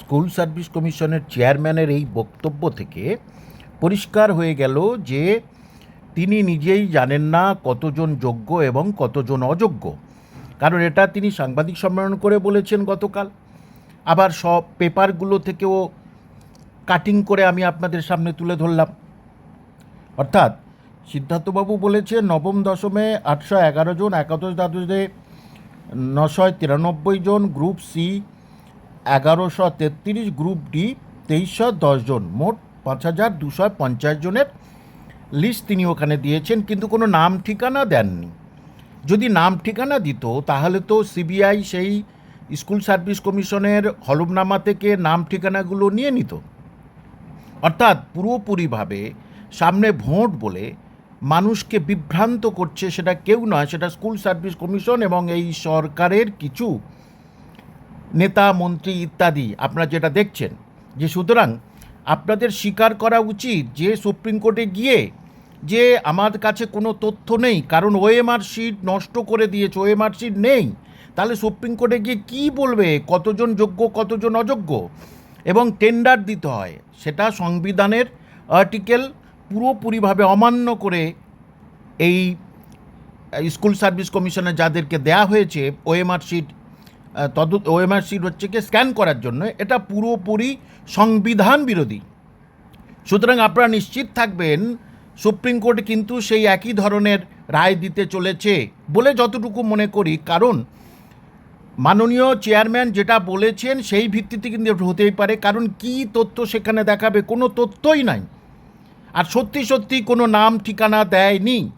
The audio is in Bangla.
স্কুল সার্ভিস কমিশনের চেয়ারম্যানের এই বক্তব্য থেকে পরিষ্কার হয়ে গেল যে তিনি নিজেই জানেন না কতজন যোগ্য এবং কতজন অযোগ্য। কারণ এটা তিনি সাংবাদিক সম্মেলন করে বলেছেন গতকাল। আবার সব পেপারগুলো থেকেও কাটিং করে আমি আপনাদের সামনে তুলে ধরলাম। অর্থাৎ সিদ্ধার্থবাবু বলেছে নবম দশমে আটশো এগারো জন, একাদশ দ্বাদশে নশো তিরানব্বই জন, গ্রুপ সি এগারোশো তেত্রিশ গ্রুপ ডি তেইশশো দশ জন, মোট পাঁচ হাজার দুশো পঞ্চাশ জনের লিস্ট তিনি ওখানে দিয়েছেন, কিন্তু কোনো নাম ঠিকানা দেননি। যদি নাম ঠিকানা দিত, তাহলে তো সিবিআই সেই স্কুল সার্ভিস কমিশনের হলফনামা থেকে নাম ঠিকানাগুলো নিয়ে নিত। অর্থাৎ পুরোপুরিভাবে সামনে ভোট বলে মানুষকে বিভ্রান্ত করছে সেটা কেউ নয়, সেটা স্কুল সার্ভিস কমিশন এবং এই সরকারের কিছু নেতা, মন্ত্রী ইত্যাদি। আপনারা যেটা দেখছেন যে সুতরাং আপনাদের স্বীকার করা উচিত যে সুপ্রিম কোর্টে গিয়ে যে আমার কাছে কোনো তথ্য নেই, কারণ ওএমআর শিট নষ্ট করে দিয়েছে, ওএমআর শিট নেই। তাহলে সুপ্রিম কোর্টে গিয়ে কি বলবে? কতজন যোগ্য, কতজন অযোগ্য? এবং টেন্ডার দিতে হয়। সেটা সংবিধানের আর্টিকেল পুরোপুরিভাবে অমান্য করে এই স্কুল সার্ভিস কমিশনে যাদেরকে দেয়া হয়েছে, ওএমআর শিট তদ ওএমআর শিট হচ্ছে কি স্ক্যান করার জন্য। এটা পুরোপুরি সংবিধান বিরোধী। সুতরাং আপনারা নিশ্চিত থাকবেন, সুপ্রিম কোর্ট কিন্তু সেই একই ধরনের রায় দিতে চলেছে বলে যতটুকু মনে করি। কারণ মাননীয় চেয়ারম্যান যেটা বলেছেন, সেই ভিত্তিতে কিন্তু হতেই পারে। কারণ কি তথ্য সেখানে দেখাবে কোনো তথ্যই নাই। আর সত্যি সত্যি কোনো নাম ঠিকানা দেয়নি।